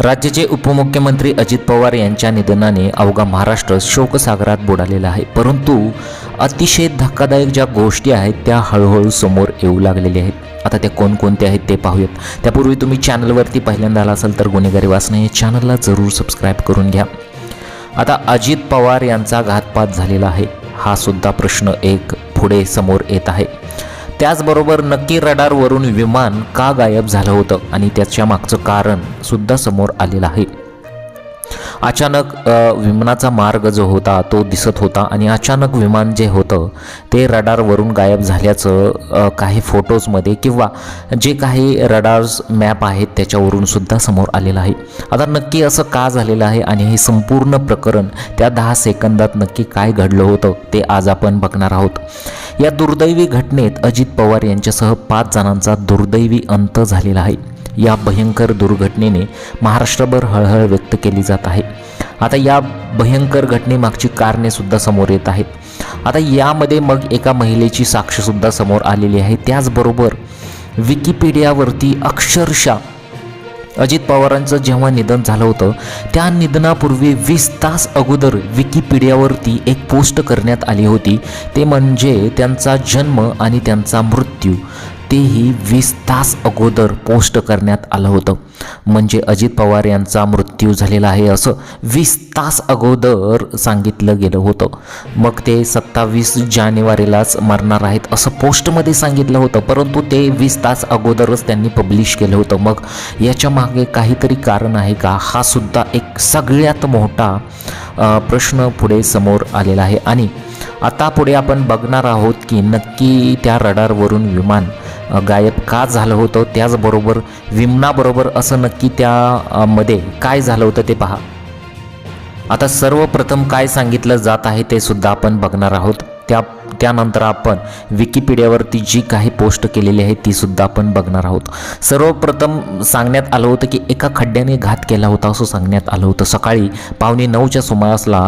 राज्याचे उपमुख्यमंत्री अजित पवार यांच्या निधनाने अवघा महाराष्ट्र शोकसागरात बुडालेला आहे. परंतु अतिशय धक्कादायक ज्या गोष्टी आहेत त्या हळूहळू समोर येऊ लागलेल्या आहेत. आता त्या कोणकोणत्या आहेत ते पाहूयात. त्यापूर्वी तुम्ही चॅनलवरती पहिल्यांदा आला असाल तर गुन्हेगारी वाचणं या चॅनलला जरूर सबस्क्राईब करून घ्या. आता अजित पवार यांचा घातपात झालेला आहे. हा सुद्धा प्रश्न एक पुढे समोर येत आहे. त्याचबरोबर नक्की रडारवरून विमान का गायब झालं होतं? आणि त्याच्या मागचं कारण सुद्धा समोर आलेलं आहे. अचानक विमानाचा मार्ग जो होता तो दिसत होता आणि अचानक विमान जे होतं ते रडारवरून गायब झाल्याचं काही फोटोजमध्ये किंवा जे काही रडार्स मॅप आहेत त्याच्यावरून सुद्धा समोर आलेलं आहे. आता नक्की असं का झालेलं आहे आणि हे संपूर्ण प्रकरण त्या दहा सेकंदात नक्की काय घडलं होतं ते आज आपण बघणार आहोत. या दुर्दैवी घटनेत अजित पवार यांच्यासह पाच जणांचा दुर्दैवी अंत झालेला आहे. या भयंकर दुर्घटनेने महाराष्ट्रभर हळहळ व्यक्त केली जात आहे. आता या भयंकर घटनेमागची कारणे सुद्धा समोर येत आहेत. आता यामध्ये मग एका महिलेची साक्षसुद्धा समोर आलेली आहे. त्याचबरोबर विकिपीडियावरती अक्षरशः अजित पवारांचं जेव्हा निधन झालं होतं त्या निधनापूर्वी वीस तास अगोदर विकिपीडियावरती एक पोस्ट करण्यात आली होती. ते म्हणजे त्यांचा जन्म आणि त्यांचा मृत्यू. तेही वीस तास अगोदर पोस्ट करण्यात आलं होतं. म्हणजे अजित पवार यांचा मृत्यू झालेला आहे असं वीस तास अगोदर सांगितलं गेलं होतं. मग ते सत्तावीस जानेवारीलाच मरणार आहेत असं पोस्टमध्ये सांगितलं होतं. परंतु ते वीस तास अगोदरच त्यांनी पब्लिश केलं होतं. मग याच्या मागे काहीतरी कारण आहे का? हा सुद्धा एक सगळ्यात मोठा प्रश्न पुढे समोर आलेला आहे. आणि आता पुढे आपण बघणार आहोत की नक्की त्या रडारवरून विमान गायब का झालं होतं त्याचबरोबर विमनाबरोबर असं नक्की त्या मध्ये काय झालं होतं ते पहा. आता सर्वप्रथम काय सांगितलं जात आहे ते सुद्धा आपण बघणार आहोत. त्या त्यानंतर आपण विकिपीडियावरती जी काही पोस्ट केलेली आहे ती सुद्धा आपण बघणार आहोत. सर्वप्रथम सांगण्यात आलं होतं की एका खड्ड्याने घात केला होता असं सांगण्यात आलं होतं. सकाळी पावणे नऊच्या सुमारासला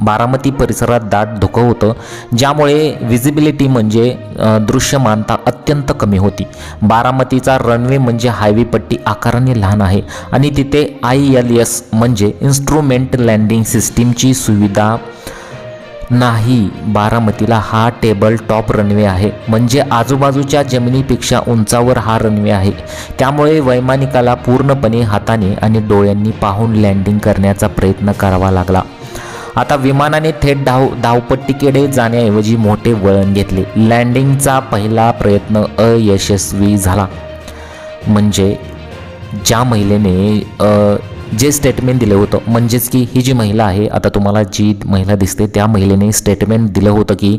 बारामती परिसरात दाट धुकं होतं ज्यामुळे विजिबिलिटी म्हणजे दृश्यमानता अत्यंत कमी होती. बारामतीचा रनवे म्हणजे हायवे पट्टी आकाराने लहान आहे आणि तिथे आय एल एस म्हणजे इन्स्ट्रुमेंट लँडिंग सिस्टीमची सुविधा नाही. बारामतीला हा टेबल टॉप रनवे आहे. म्हणजे आजूबाजूच्या जमिनीपेक्षा उंचावर हा रनवे आहे. त्यामुळे वैमानिकाला पूर्णपणे हाताने आणि डोळ्यांनी पाहून लँडिंग करण्याचा प्रयत्न करावा लागला. आता विमानाने थेट धाव धावपट्टीकडे जाण्याऐवजी मोठे वळण घेतले. लँडिंगचा पहिला प्रयत्न अयशस्वी झाला. म्हणजे ज्या महिलेने जे स्टेटमेंट दिलं होतं म्हणजेच की ही जी महिला आहे आता तुम्हाला जी महिला दिसते त्या महिलेने स्टेटमेंट दिलं होतं की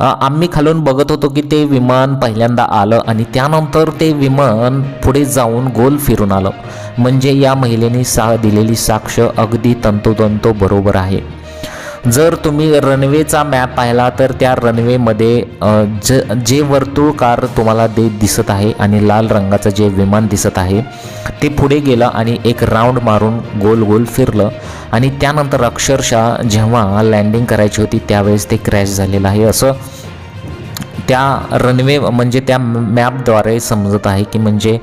आम्ही खालून बघत होतो की ते विमान पहिल्यांदा आलं आणि त्यानंतर ते विमान पुढे जाऊन गोल फिरून आलं. म्हणजे या महिलेने सा दिलेली साक्ष अगदी तंतोतंत बरोबर आहे. जर तुम्ही रनवेचा मॅप पाहिला तर त्या रनवेमध्ये ज जे वर्तुळकार तुम्हाला दे दिसत आहे आणि लाल रंगाचं जे विमान दिसत आहे ते पुढे गेलं आणि एक राऊंड मारून गोल गोल फिरलं. आणि त्यानंतर अक्षरशः जेव्हा लँडिंग करायची होती त्यावेळेस ते क्रॅश झालेलं आहे. असं त्या रनवे म्हणजे त्या मॅपद्वारे समजत आहे की म्हणजे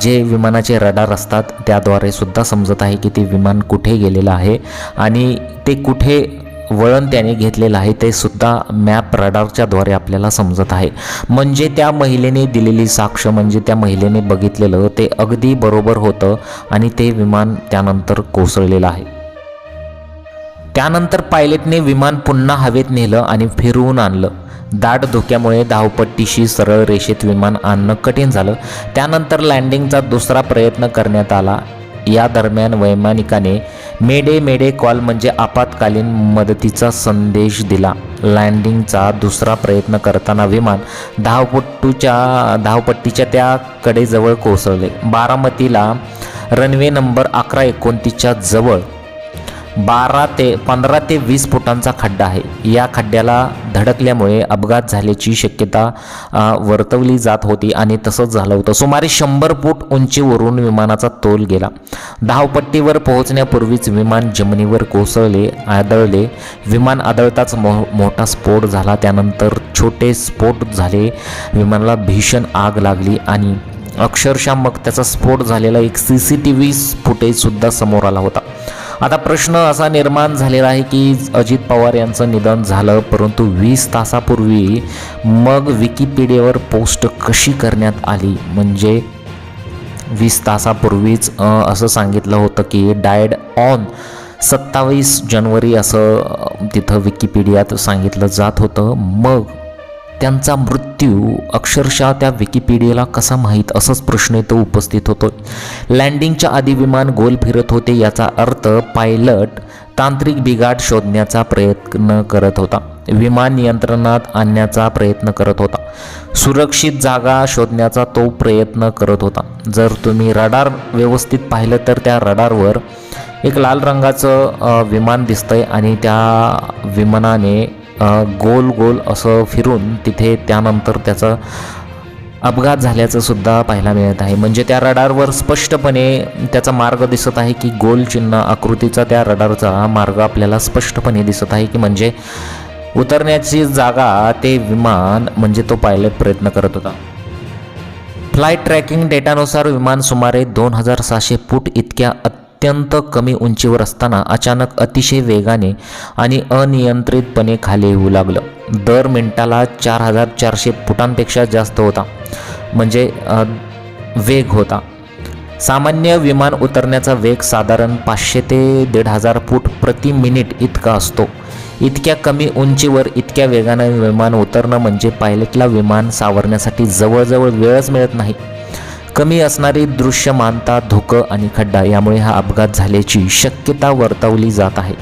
जे विमानाचे रडार असतात त्याद्वारे सुद्धा समजत आहे की ते विमान कुठे गेलेलं आहे आणि ते कुठे वळण त्याने घेतलेलं आहे ते सुद्धा मॅप रडारच्याद्वारे आपल्याला समजत आहे. म्हणजे त्या महिलेने दिलेली साक्ष म्हणजे त्या महिलेने बघितलेलं ते अगदी बरोबर होतं आणि ते विमान त्यानंतर कोसळलेलं आहे. त्यानंतर पायलटने विमान पुन्हा हवेत नेलं आणि फिरवून आणलं. दाट धोक्यामुळे धावपट्टीशी सरळ रेषेत विमान आणणं कठीण झालं. त्यानंतर लँडिंगचा दुसरा प्रयत्न करण्यात आला. या दरम्यान वैमानिकाने मेडे मेडे कॉल म्हणजे आपत्कालीन मदतीचा संदेश दिला. लँडिंगचा दुसरा प्रयत्न करताना विमान धावपट्टूच्या धावपट्टीच्या त्याकडे जवळ कोसळले. बारामतीला रनवे नंबर अकरा एकोणतीसच्या जवळ बारा ते पंधरा ते वीस फुटांचा खड्डा आहे. या खड्ड्याला धडकल्यामुळे अपघात झाल्याची शक्यता वर्तवली जात होती आणि तसंच झालं होतं. सुमारे शंभर फूट उंचीवरून विमानाचा तोल गेला. धावपट्टीवर पोहोचण्यापूर्वीच विमान जमिनीवर कोसळले आदळले. विमान आदळताच मो मोठा स्फोट झाला. त्यानंतर छोटे स्फोट झाले. विमानाला भीषण आग लागली आणि अक्षरशः मग त्याचा स्फोट झालेला एक सी सी टी व्ही फुटेजसुद्धा समोर आला होता. आता प्रश्न असा निर्माण झालेला आहे की अजित पवार यांचं निधन झालं परंतु वीस तासापूर्वी मग विकिपीडियावर पोस्ट कशी करण्यात आली? म्हणजे वीस तासापूर्वीच असं सांगितलं होतं की डायड ऑन सत्तावीस जानेवारी असं तिथं विकिपीडियात सांगितलं जात होतं. मग त्यांचा मृत्यू अक्षरशः त्या विकिपीडियाला कसा माहीत असाच प्रश्न इथं उपस्थित होतो लँडिंगच्या आधी विमान गोल फिरत होते याचा अर्थ पायलट तांत्रिक बिघाड शोधण्याचा प्रयत्न करत होता. विमान नियंत्रणात आणण्याचा प्रयत्न करत होता. सुरक्षित जागा शोधण्याचा तो प्रयत्न करत होता. जर तुम्ही रडार व्यवस्थित पाहिलं तर त्या रडारवर एक लाल रंगाचं विमान दिसतंय आणि त्या विमानाने गोल गोल असं फिरून तिथे त्यानंतर त्याचं अपघात झाल्याचं सुद्धा पाहायला मिळत आहे. म्हणजे त्या रडारवर स्पष्टपणे त्याचा मार्ग दिसत आहे की गोल चिन्ह आकृतीचा त्या रडारचा मार्ग आपल्याला स्पष्टपणे दिसत आहे की म्हणजे उतरण्याची जागा ते विमान म्हणजे तो पायलट प्रयत्न करत होता. फ्लाईट ट्रॅकिंग डेटानुसार विमान सुमारे दोन हजार सहाशे फूट इतक्या अत्यंत कमी उंचीवर असताना अचानक अतिशय वेगाने आणि अनियंत्रितपणे खाली येऊ लागलं. दर मिनिटाला चार हजार चारशे फुटांपेक्षा जास्त होता. म्हणजे वेग होता. सामान्य विमान उतरण्याचा वेग साधारण पाचशे ते दीड हजार फूट प्रति मिनिट इतका असतो. इतक्या कमी उंचीवर इतक्या वेगानं विमान उतरणं म्हणजे पायलटला विमान सावरण्यासाठी जवळजवळ वेळच मिळत नाही. कमी असणारी दृश्यमानता धोकं आणि खड्डा यामुळे हा अपघात झाल्याची शक्यता वर्तवली जात आहे.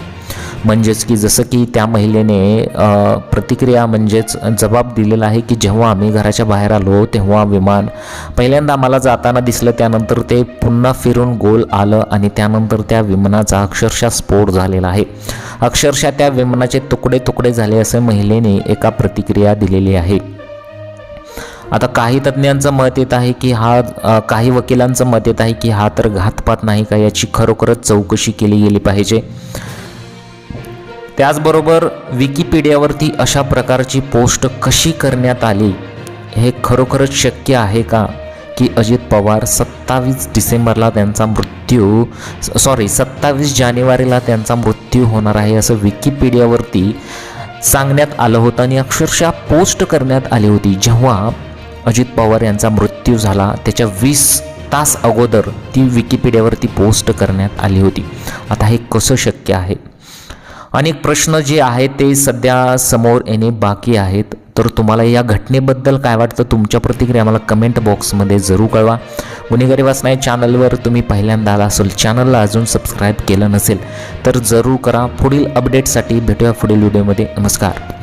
म्हणजेच की जसं की त्या महिलेने प्रतिक्रिया म्हणजेच जबाब दिलेला आहे की जेव्हा आम्ही घराच्या बाहेर आलो तेव्हा विमान पहिल्यांदा आम्हाला जाताना दिसलं त्यानंतर ते पुन्हा फिरून गोल आलं आणि त्यानंतर त्या विमानाचा अक्षरशः स्फोट झालेला आहे. अक्षरशः त्या विमानाचे तुकडे तुकडे झाले असे महिलेने एका प्रतिक्रिया दिलेली आहे. आता काही तज्ज्ञांचं मत येत आहे की हा काही वकिलांचं मत येत आहे की हा तर घातपात नाही का याची खरोखरच चौकशी केली गेली पाहिजे. त्याचबरोबर विकिपीडियावरती अशा प्रकारची पोस्ट कशी करण्यात आली हे खरोखरच शक्य आहे का? की अजित पवार सत्तावीस डिसेंबरला त्यांचा मृत्यू सॉरी सत्तावीस जानेवारीला त्यांचा मृत्यू होणार आहे असं विकिपीडियावरती सांगण्यात आलं होतं आणि अक्षरशः पोस्ट करण्यात आली होती. जेव्हा अजित पवार यांचा मृत्यू झाला. त्याच्या वीस तास अगोदर ती विकिपीडियावरती पोस्ट करण्यात आली होती. आता हे कसं शक्य आहे? अनेक प्रश्न जे आहेत ते सध्या समोर येणे बाकी आहेत. तर तुम्हाला या घटनेबद्दल काय वाटतं? तुमच्या प्रतिक्रिया मला कमेंट बॉक्समध्ये जरूर कळवा. गुन्हेगारी वाचना या चॅनलवर तुम्ही पहिल्यांदा आला असेल चॅनलला अजून सबस्क्राईब केलं नसेल तर जरूर करा. पुढील अपडेटसाठी भेटूया पुढील व्हिडिओमध्ये नमस्कार.